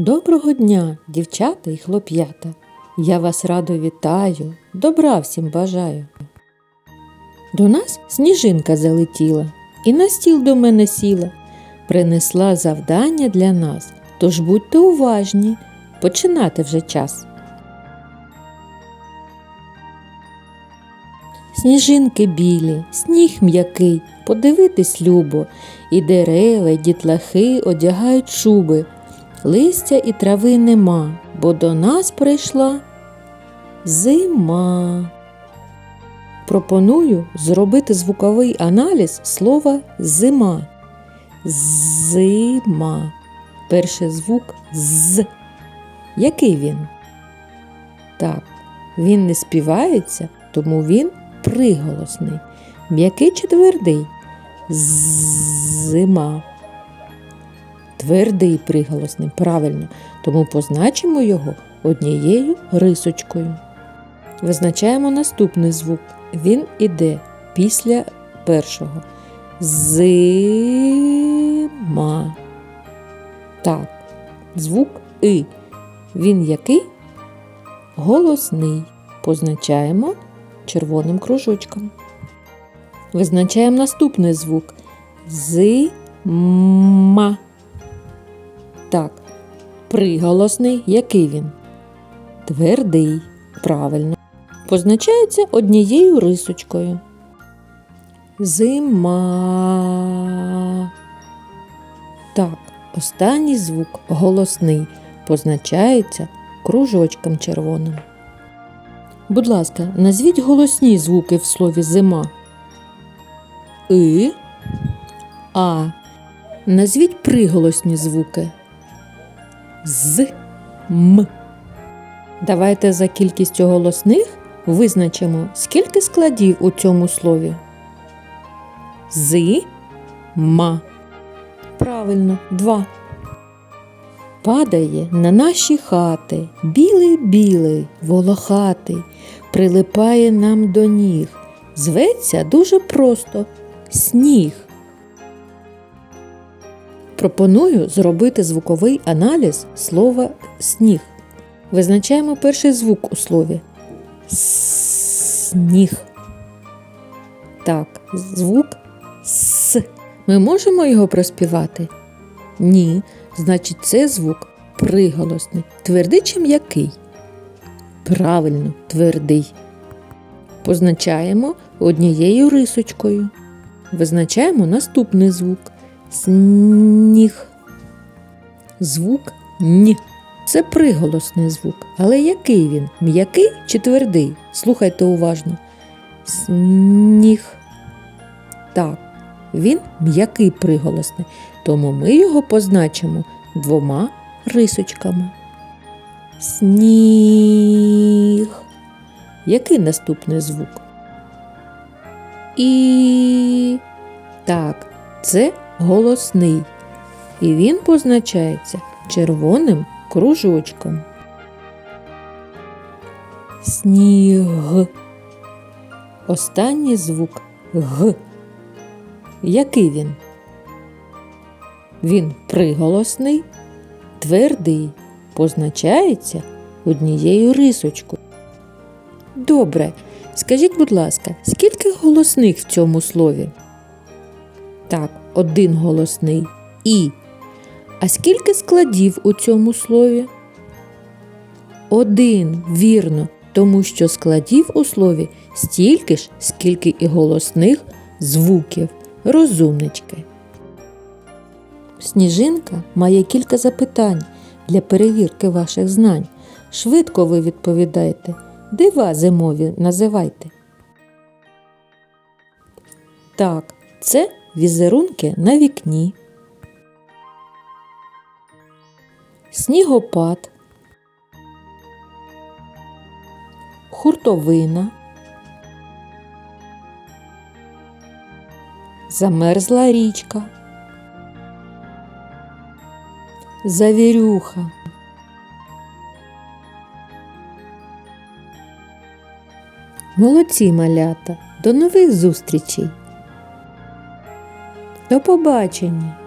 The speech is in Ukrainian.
Доброго дня, дівчата і хлоп'ята. Я вас радо вітаю, добра всім бажаю. До нас сніжинка залетіла і на стіл до мене сіла, принесла завдання для нас. Тож будьте уважні, починати вже час. Сніжинки білі, сніг м'який, подивитись любо, і дерева, і дітлахи одягають шуби. Листя і трави нема, бо до нас прийшла зима. Пропоную зробити звуковий аналіз слова зима. Зима. Перший звук з. Який він? Так, він не співається, тому він приголосний. М'який чи твердий? Зима. Твердий приголосний, правильно, тому позначимо його однією рисочкою. Визначаємо наступний звук. Він іде після першого. Зима. Так, звук И. Він який? Голосний. Позначаємо червоним кружочком. Визначаємо наступний звук. Зима. Так, приголосний, який він? Твердий. Правильно. Позначається однією рисочкою. Зима. Так, останній звук голосний. Позначається кружочком червоним. Будь ласка, назвіть голосні звуки в слові зима. И, А. Назвіть приголосні звуки. З, М. Давайте за кількістю голосних визначимо, скільки складів у цьому слові. З, ма. Правильно, два. Падає на наші хати, білий-білий, волохатий, прилипає нам до ніг. Зветься дуже просто сніг. Пропоную зробити звуковий аналіз слова сніг. Визначаємо перший звук у слові сніг. Так, звук С. Ми можемо його проспівати? Ні. Значить, це звук приголосний. Твердий чи м'який? Правильно, твердий. Позначаємо однією рисочкою. Визначаємо наступний звук сніг. Звук ні. Це приголосний звук. Але який він? М'який чи твердий? Слухайте уважно. Сніг. Так, він м'який приголосний, тому ми його позначимо двома рисочками. Сніг. Який наступний звук? І так, це голосний. І він позначається червоним кружочком. Сніг. Останній звук Г. Який він? Він приголосний, твердий, позначається однією рисочкою. Добре, скажіть, будь ласка, скільки голосних в цьому слові? Так, один голосний І. А скільки складів у цьому слові? Один, вірно, тому що складів у слові стільки ж, скільки і голосних звуків. Розумнички. Сніжинка має кілька запитань для перевірки ваших знань. Швидко ви відповідаєте. Дива зимові називайте. Так, це візерунки на вікні. Снігопад. Хуртовина. Замерзла річка. Завірюха. Молодці малята. До нових зустрічей. До побачення!